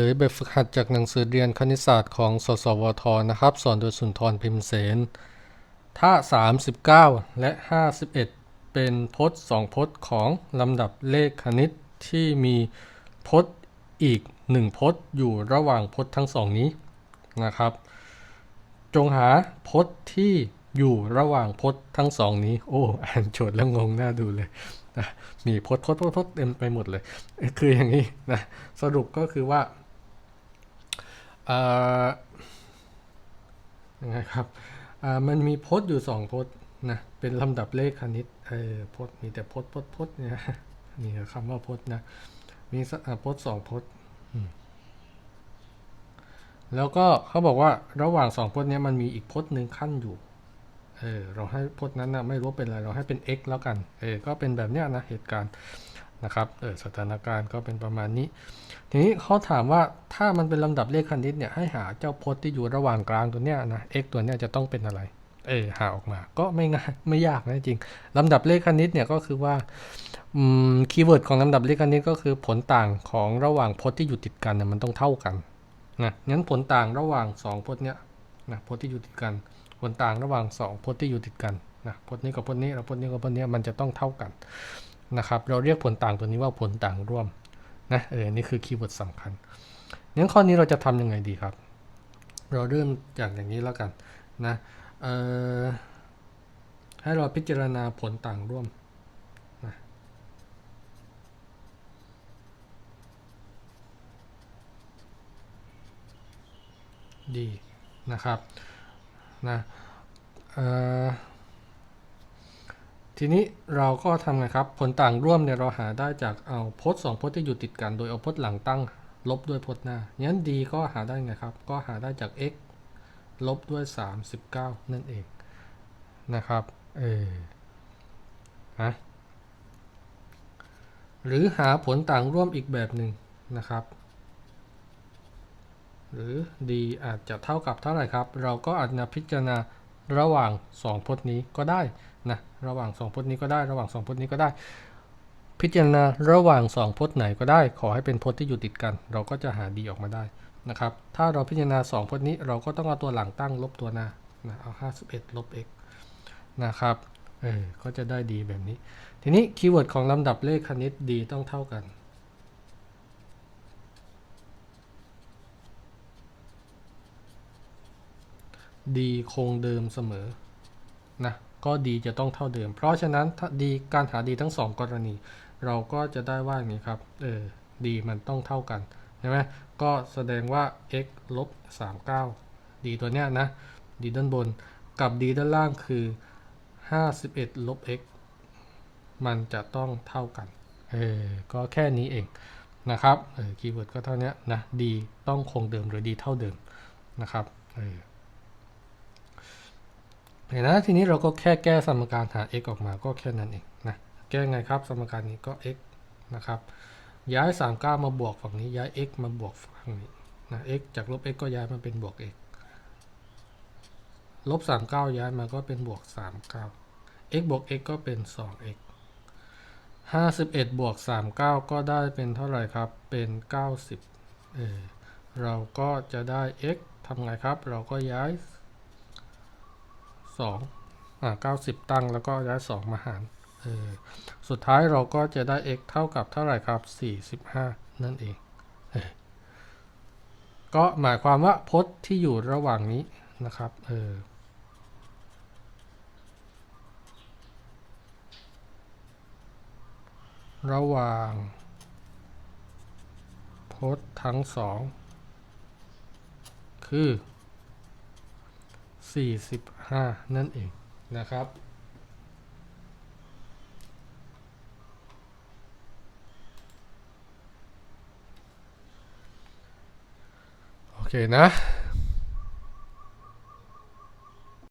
ลยแบบฝึกหัดจากหนังสือเรียนคณิตศาสตร์ของสสวทนะครับ สอนโดยสุนทรพิมพ์เสนถ้า39 และ 51 เป็นพจน์สองพจน์ของลำดับเลขคณิตที่มีพจน์อีกหนึ่งพจน์อยู่ระหว่างพจน์ทั้งสองนี้นะครับ จงหาพจน์ที่อยู่ระหว่างพจน์ทั้งสองนี้ โอ้ อ่านโจทย์แล้วงงน่าดูเลย นะมีพจน์พจน์พจน์พจน์เต็มไปหมดเลย คืออย่างนี้นะสรุปก็คือว่าเออยังไงครับมันมีพจน์อยู่สองพจน์นะเป็นลำดับเลขคณิตเออพจน์มีแต่พจน์พจน์พจน์เนี่ยนี่คำว่าพจน์นะมีสอ่าพจน์สองพจน์แล้วก็เขาบอกว่าระหว่างสองพจน์เนี้ยมันมีอีกพจน์หนึ่งขั้นอยู่ เออเราให้พจน์นั้นนะไม่รู้เป็นอะไรเราให้เป็น x แล้วกันเออก็เป็นแบบเนี้ยนะเหตุการณ์นะครับเออสถานการณ์ก็เป็นประมาณนี้ ทีนี้เขาถามว่าถ้ามันเป็นลำดับเลขคณิตเนี่ยให้หาเจ้าพจน์ที่อยู่ระหว่างกลางตัวเนี้ยนะ x ตัวเนี้ยจะต้องเป็นอะไรเออหาออกมาก็ไม่ง่ายไม่ยากนะจริงลำดับเลขคณิตเนี่ยก็คือว่าคีย์เวิร์ดของลำดับเลขคณิตก็คือผลต่างของระหว่างพจน์ที่อยู่ติดกันเนี่ยมันต้องเท่ากันนะงั้นผลต่างระหว่าง 2พจน์เนี้ยนะพจน์ที่อยู่ติดกัน ผลต่างระหว่าง 2 พจน์ที่อยู่ติดกันนะพจน์นี้กับพจน์นี้แล้วพจน์นี้กับพจน์นี้มันจะต้องเท่ากันนะครับ เราเรียกผลต่างตัวนี้ว่าผลต่างร่วมนะเออนี่คือคีย์เวิร์ดสำคัญงั้นข้อนี้เราจะทำยังไงดีครับ เราเริ่มจากอย่างนี้แล้วกันนะเอ่อให้เราพิจารณาผลต่างร่วมดีนะครับ นะทีนี้เราก็ทำไงครับ ผลต่างร่วมเนี่ยเราหาได้จากเอาพจน์สองพจน์ที่อยู่ติดกัน โดยเอาพจน์หลังตั้ง ลบด้วยพจน์หน้างั้นดีก็หาได้ไงครับ ก็หาได้จาก x ลบด้วย 39 นั่นเองนะครับ เออฮะหรือหาผลต่างร่วมอีกแบบหนึ่งนะครับ หรือ d อาจจะเท่ากับเท่าไหร่ครับ เราก็อาจจะพิจารณาระหว่าง 2 พจน์นี้ก็ได้นะระหว่าง 2 พจน์นี้ก็ได้ ระหว่าง 2 พจน์นี้ก็ได้ พิจารณาระหว่าง 2 พจน์ไหนก็ได้ ขอให้เป็นพจน์ที่อยู่ติดกัน เราก็จะหา d ออกมาได้นะครับ ถ้าเราพิจารณา 2 พจน์นี้ เราก็ต้องเอาตัวหลังตั้งลบตัวหน้านะเอา51ลบ x นะครับเออก็จะได้ d แบบนี้ ทีนี้คีย์เวิร์ดของลำดับเลขคณิต d ต้องเท่ากัน ดีคงเดิมเสมอนะก็ดีจะต้องเท่าเดิม เพราะฉะนั้นถ้าดีการหาดีทั้งสองกรณี เราก็จะได้ว่าอย่างนี้ครับเออดีมันต้องเท่ากันใช่ไหมก็แสดงว่า x ลบ39ดีตัวเนี้ยนะดีด้านบนกับดีด้านล่างคือ 51 ลบ x มันจะต้องเท่ากัน เออ ก็แค่นี้เองนะครับ เออ คีย์เวิร์ดก็เท่านี้นะดีต้องคงเดิมหรือดีเท่าเดิมนะครับ เออ เห็นนะทีนี้เราก็แค่แก้สมการหา x ออกมาก็แค่นั้นเองนะแก้ไงครับ สมการนี้ก็ x นะครับย้าย 39 มาบวกฝั่งนี้ย้าย x มาบวกฝั่งนี้นะ x จากลบ x ก็ย้ายมาเป็นบวก x ลบ 39 ย้ายมาก็เป็นบวก 39 x บวก x ก็เป็น 2x 51 บวก 39 ก็ได้เป็นเท่าไหร่ครับ เป็น 90 เออเราก็จะได้ x ทำไงครับ เราก็ย้าย 2อ่า90ตั้งแล้วก็ย้าย2มาหารเออสุดท้ายเราก็จะได้ x เท่ากับเท่าไหร่ครับ45นั่นเองเออก็หมายความว่าพจน์ที่อยู่ระหว่างนี้นะครับเออระหว่างพจน์ทั้งสองคือ 45 นั่นเองนะครับ โอเคนะ